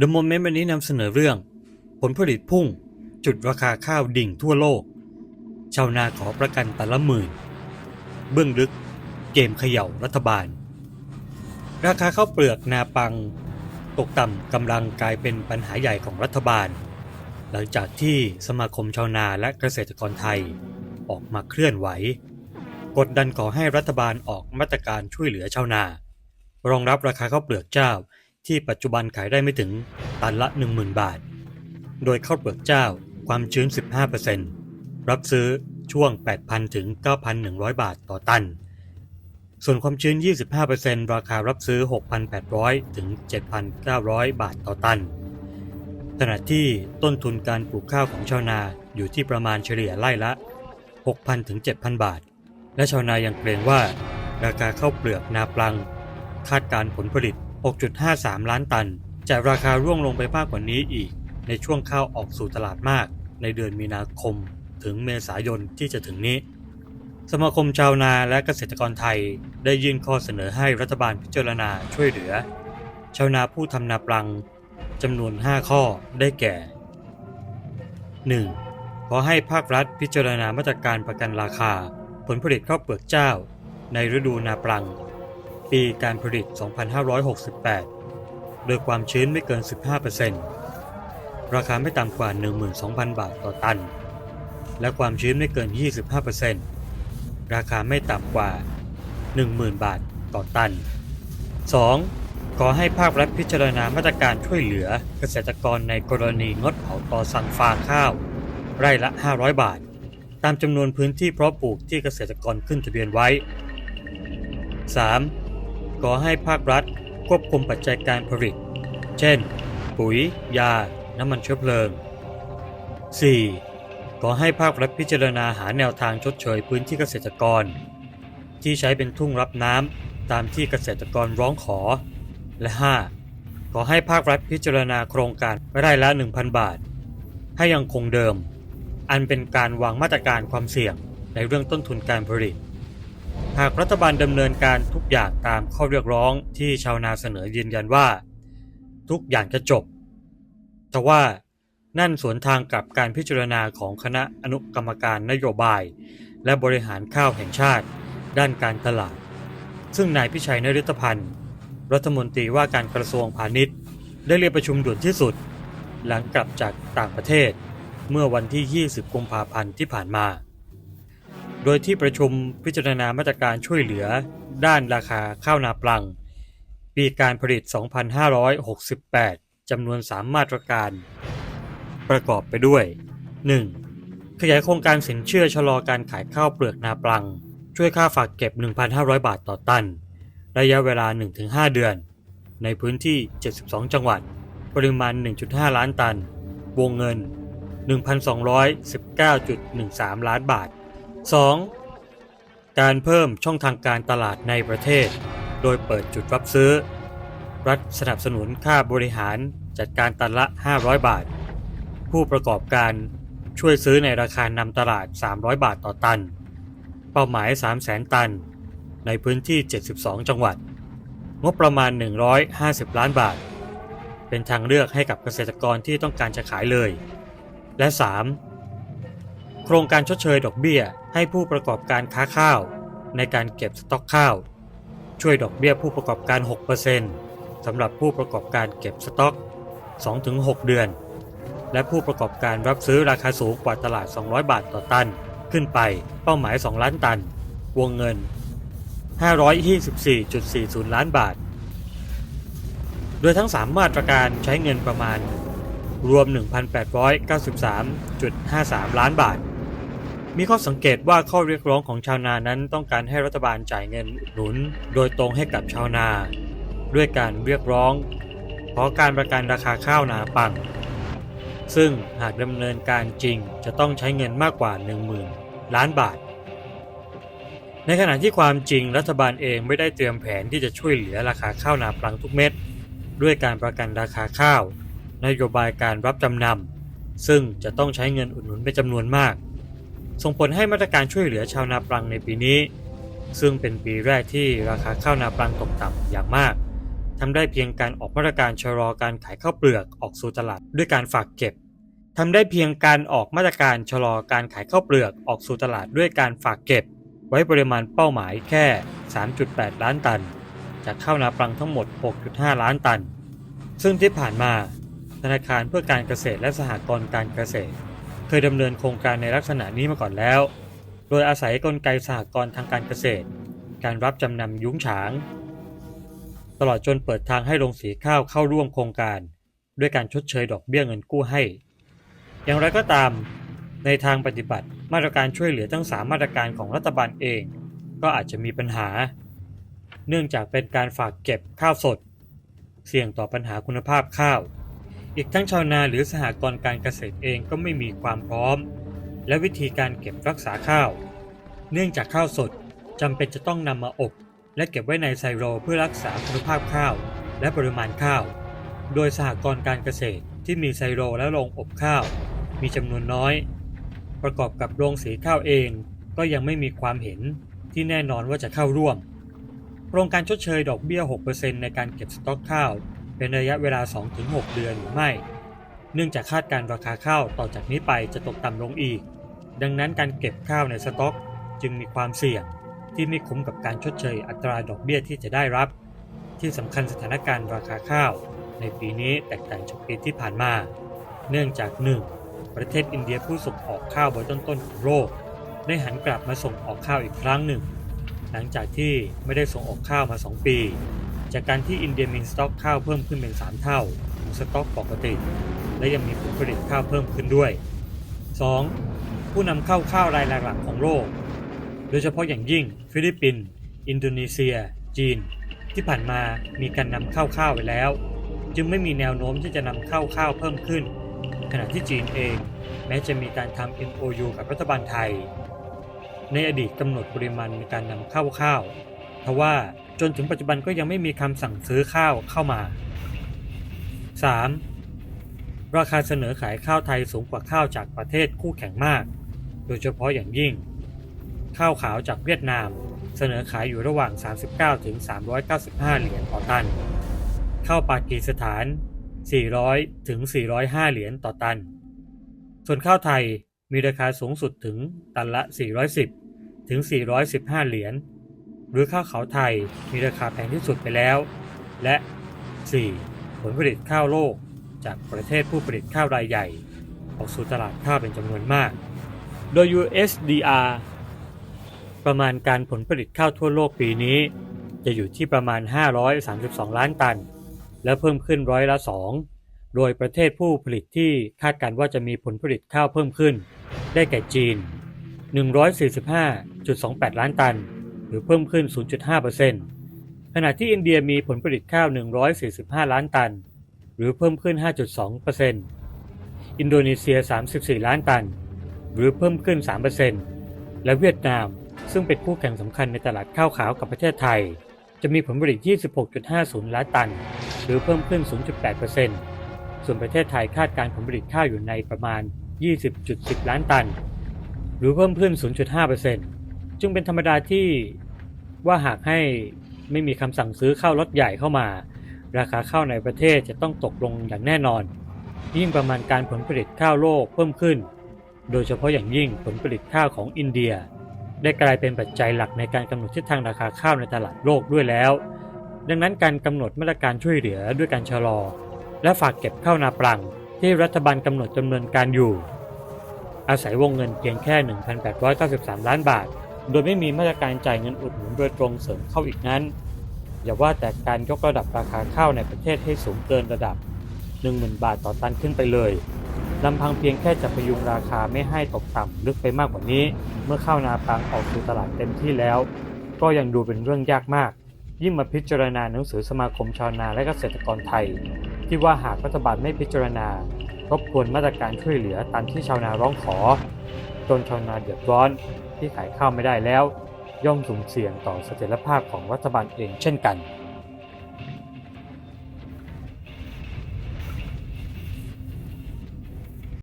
The Moment วันนี้นำเสนอเรื่อง ผลผลิตพุ่ง จุดราคาข้าวดิ่งทั่วโลก ชาวนาขอประกันตันละหมื่น เบื้องลึก เกมเขย่ารัฐบาล ราคาข้าวเปลือกนาปัง ตกต่ำกำลังกลายเป็นปัญหาใหญ่ของรัฐบาล หลังจากที่สมาคมชาวนาและเกษตรกรไทยออกมาเคลื่อนไหว กดดันขอให้รัฐบาลออกมาตรการช่วยเหลือชาวนา รองรับราคาข้าวเปลือกเจ้า ที่ปัจจุบันขายได้ไม่ถึงตันละ 10,000 บาท โดยข้าวเปลือกเจ้าความชื้น 15%รับซื้อช่วง 8,000 ถึง 9,100 บาทต่อตัน ส่วนความชื้น 25%ราคารับซื้อ 6,800 ถึง 7,900 บาทต่อตัน ขณะที่ต้นทุนการปลูกข้าวของชาวนาอยู่ที่ประมาณเฉลี่ยไร่ละ 6,000 ถึง 7,000 บาท และชาวนายังเกรงว่า ราคาข้าวเปลือกนาปลัง คาดการผลผลิต 6.53 ล้านตัน จะราคาร่วงลงไปมากกว่านี้อีก ในช่วงข้าวออกสู่ตลาดมาก ในเดือนมีนาคม ถึงเมษายนที่จะถึงนี้ สมาคมชาวนาและเกษตรกรไทยได้ยื่นข้อเสนอให้รัฐบาลพิจารณาช่วยเหลือ ชาวนาผู้ทำนาปลังจำนวน 5 ข้อได้แก่ 1. ขอให้ภาครัฐพิจารณามาตรการประกันราคา ผลผลิตข้าวเปลือกเจ้า ในฤดูนาปลัง ปีการผลิต 2568 โดยความชื้นไม่เกิน 15%ราคาไม่ต่ำกว่า 12,000 บาทต่อตัน และความชื้นไม่เกิน 25%ราคาไม่ต่ำกว่า 10,000 บาทต่อตัน 2. ขอให้ภาครัฐพิจารณามาตรการช่วยเหลือเกษตรกรในกรณีงดเผาตอสั่งฟาข้าว ไร่ละ 500 บาท ตามจำนวนพื้นที่เพาะปลูกที่เกษตรกรขึ้นทะเบียนไว้ 3. ขอให้ภาครัฐควบคุมปัจจัยการผลิต เช่น ปุ๋ย ยา น้ำมันเชื้อเพลิง 4. ขอให้ภาครัฐพิจารณาหาแนวทางชดเชยพื้นที่เกษตรกร ที่ใช้เป็นทุ่งรับน้ำตามที่เกษตรกรร้องขอ และ 5. ขอให้ภาครัฐพิจารณาโครงการไร่ละ 1,000 บาท ให้ยังคงเดิม อันเป็นการวางมาตรการความเสี่ยงในเรื่องต้นทุนการผลิต หากรัฐบาลดำเนินการทุกอย่างตามข้อเรียกร้องที่ชาวนาเสนอยืนยันว่า ทุกอย่างจะจบ แต่ว่านั่นสวนทางกับการพิจารณาของคณะอนุกรรมการนโยบาย และบริหารข้าวแห่งชาติ ด้านการตลาด ซึ่งนายพิชัยนฤตพันธ์ รัฐมนตรีว่าการกระทรวงพาณิชย์ ได้เรียกประชุมด่วนที่สุด หลังกลับจากต่างประเทศ เมื่อวันที่ 20 กุมภาพันธ์ที่ผ่านมา โดยที่ประชุมพิจารณามาตรการช่วยเหลือ ด้านราคาข้าวนาปลัง ปีการผลิต 2568 จำนวน 3 มาตรการ ประกอบไปด้วย 1. ขยายโครงการสินเชื่อชะลอการขายข้าวเปลือกนาปลัง ช่วยค่าฝากเก็บ 1,500 บาทต่อตัน ระยะเวลา 1-5 เดือน ในพื้นที่ 72 จังหวัด ปริมาณ 1.5 ล้านตัน วงเงิน 1,219.13 ล้านบาท 2. การเพิ่มช่องทางการตลาดในประเทศ โดยเปิดจุดรับซื้อ รัฐสนับสนุนค่าบริหารจัดการตันละ 500 บาท ผู้ประกอบการช่วยซื้อในราคานำตลาด 300 บาทต่อตัน เป้าหมาย 300,000 ตัน ในพื้นที่ 72 จังหวัด งบประมาณ 150 ล้านบาท เป็นทางเลือกให้กับเกษตรกรที่ต้องการจะขายเลย และ 3. โครงการชดเชยดอกเบี้ย ให้ผู้ประกอบการค้าข้าว ในการเก็บสต็อกข้าว ช่วยดอกเบี้ยผู้ประกอบการ 6%สำหรับผู้ประกอบการเก็บสต็อก 2-6 เดือน และผู้ประกอบการรับซื้อราคาสูงกว่าตลาด 200 บาทต่อตัน ขึ้นไปเป้าหมาย 2 ล้านตัน วงเงิน 524.40 ล้านบาท โดยทั้ง 3 มาตรการใช้เงินประมาณรวม 1,893.53 ล้านบาท มีข้อสังเกตว่าข้อเรียกร้องของชาวนานั้นต้องการให้รัฐบาลจ่ายเงินอุดหนุน โดยตรงให้กับชาวนา ด้วยการเรียกร้อง ขอการประกันราคาข้าวนาปัง ซึ่งหากดำเนินการจริงจะต้องใช้เงินมากกว่า 10,000 ล้านบาท ในขณะที่ความจริงรัฐบาลเองไม่ได้เตรียมแผนที่จะช่วยเหลือราคาข้าวนาปังทุกเม็ดด้วยการประกันราคาข้าว นโยบายการรับจำนำซึ่งจะต้องใช้เงินอุดหนุนเป็นจำนวนมาก ส่งผลให้มาตรการช่วยเหลือชาวนาปลังในปีนี้ ซึ่งเป็นปีแรกที่ราคาข้าวนาปลังตกต่ำอย่างมากทำได้เพียงการออกมาตรการชะลอการขายข้าวเปลือกออกสู่ตลาดด้วยการฝากเก็บทำได้เพียงการออกมาตรการชะลอการขายข้าวเปลือกออกสู่ตลาดด้วยการฝากเก็บ ไว้ปริมาณเป้าหมายแค่ 3.8 ล้านตัน จากข้าวนาปลังทั้งหมด 6.5 ล้านตัน ซึ่งที่ผ่านมาธนาคารเพื่อการเกษตรและสหกรณ์การเกษตร เคยดำเนินโครงการในลักษณะนี้มาก่อนแล้ว โดยอาศัยกลไกสหกรณ์ทางการเกษตร การรับจำนำยุ้งฉาง ตลอดจนเปิดทางให้โรงสีข้าวเข้าร่วมโครงการ ด้วยการชดเชยดอกเบี้ยเงินกู้ให้ อย่างไรก็ตาม ในทางปฏิบัติมาตรการช่วยเหลือทั้งสามมาตรการของรัฐบาลเอง ก็อาจจะมีปัญหา เนื่องจากเป็นการฝากเก็บข้าวสด เสี่ยงต่อปัญหาคุณภาพข้าว อีกทั้งชาวนาหรือสหกรณ์การเกษตรเองก็ไม่มีความพร้อม และวิธีการเก็บรักษาข้าว เนื่องจากข้าวสดจำเป็นจะต้องนำมาอบ และเก็บไว้ในไซโลเพื่อรักษาคุณภาพข้าว และปริมาณข้าว โดยสหกรณ์การเกษตรที่มีไซโลและโรงอบข้าว มีจำนวนน้อย ประกอบกับโรงสีข้าวเองก็ยังไม่มีความเห็นที่แน่นอนว่าจะเข้าร่วม โครงการชดเชยดอกเบี้ย 6%ในการเก็บสต็อกข้าว เป็นระยะเวลา 2-6 เดือนหรือไม่ เนื่องจากคาดการราคาข้าวต่อจากนี้ไปจะตกต่ำลงอีก ดังนั้นการเก็บข้าวในสต็อกจึงมีความเสี่ยงที่ไม่คุ้มกับการชดเชยอัตราดอกเบี้ยที่จะได้รับ ที่สำคัญสถานการณ์ราคาข้าว ในปีนี้แตกต่างจากปีที่ผ่านมา เนื่องจาก 1. ประเทศอินเดียผู้ส่งออกข้าวเบอร์ต้นๆของโลกได้หันกลับมาส่งออกข้าวอีกครั้งหนึ่ง หลังจากที่ไม่ได้ส่งออกข้าวมา 2 ปี จากการที่อินเดียมีสต็อกข้าวเพิ่มขึ้นเป็น 3 เท่าของสต็อกปกติ และยังมีผลผลิตข้าวเพิ่มขึ้นด้วย 2. ผู้นำเข้าข้าวรายหลักๆของโลก โดยเฉพาะอย่างยิ่ง ฟิลิปปินส์อินโดนีเซีย จีน ที่ผ่านมามีการนำเข้าข้าวไปแล้ว จึงไม่มีแนวโน้มที่จะนำเข้าข้าวเพิ่มขึ้น ขณะที่จีนเอง แม้จะมีการทำ MOU กับรัฐบาลไทย ในอดีตกำหนดปริมาณในการนำเข้าข้าวทว่า จนถึงปัจจุบันก็ยังไม่มีคำสั่งซื้อข้าวเข้ามา 3. ราคาเสนอขายข้าวไทยสูงกว่าข้าวจากประเทศคู่แข่งมาก โดยเฉพาะอย่างยิ่ง ข้าวขาวจากเวียดนามเสนอขายอยู่ระหว่าง 39 ถึง 395 เหรียญต่อตัน ข้าวปากีสถาน 400 ถึง 405 เหรียญต่อตัน ส่วนข้าวไทยมีราคาสูงสุดถึงตันละ 410 ถึง 415 เหรียญ หรือข้าวขาวไทยมีราคาแพงที่สุดไปแล้ว และ 4. ผลผลิตข้าวโลก จากประเทศผู้ผลิตข้าวรายใหญ่ ออกสู่ตลาดข้าวเป็นจำนวนมาก โดย USDR ประมาณการผลผลิตข้าวทั่วโลกปีนี้ จะอยู่ที่ประมาณ 532 ล้านตัน และเพิ่มขึ้นร้อยละ 2 โดยประเทศผู้ผลิตที่คาดการว่าจะมีผลผลิตข้าวเพิ่มขึ้น ได้แก่จีน 145.28 ล้านตัน หรือเพิ่มขึ้น 0.5%ขณะที่อินเดียมีผลผลิตข้าว 145 ล้านตัน หรือเพิ่มขึ้น 5.2%อินโดนีเซีย 34 ล้านตัน หรือเพิ่มขึ้น 3%และเวียดนามซึ่งเป็นคู่แข่งสำคัญในตลาดข้าวขาวกับประเทศไทย จะมีผลผลิต 26.50 ล้านตัน หรือเพิ่มขึ้น 0.8%ส่วนประเทศไทยคาดการผลผลิตข้าวอยู่ในประมาณ 20.10 ล้านตัน หรือเพิ่มขึ้น 0.5% จึงเป็นธรรมดาที่ว่าหากให้ไม่มีคำสั่งซื้อข้าวรถใหญ่เข้ามา ราคาข้าวในประเทศจะต้องตกลงอย่างแน่นอน ยิ่งประมาณการผลผลิตข้าวโลกเพิ่มขึ้น โดยเฉพาะอย่างยิ่งผลผลิตข้าวของอินเดีย ได้กลายเป็นปัจจัยหลักในการกำหนดทิศทางราคาข้าวในตลาดโลกด้วยแล้ว ดังนั้นการกำหนดมาตรการช่วยเหลือด้วยการชะลอ และฝากเก็บข้าวนาปลัง ที่รัฐบาลกำหนดดำนินการอยู่ อาศัยวงเงินเพียงแค่ 1,893 ล้านบาท โดยไม่มีมาตรการจ่ายเงินอุดหนุนโดยตรงเสริมเข้าอีกนั้น อย่าว่าแต่การยกระดับราคาข้าวในประเทศให้สูงเกินระดับ 10,000 บาทต่อตันขึ้นไปเลยลำพังเพียงแค่จะพยุงราคาไม่ให้ตกต่ำลึกไปมากกว่านี้ เมื่อข้าวนาปังออกสู่ตลาดเต็มที่แล้ว ก็ยังดูเป็นเรื่องยากมาก ยิ่งมาพิจารณาหนังสือสมาคมชาวนาและเกษตรกรไทย ที่ว่าหากรัฐบาลไม่พิจารณาทบทวนมาตรการช่วยเหลือตามที่ชาวนาร้องขอ จนชาวนาเดือดร้อน ที่ขายข้าวไม่ได้แล้ว ย่อมสุ่มเสี่ยงต่อเสถียรภาพของรัฐบาลเองเช่นกัน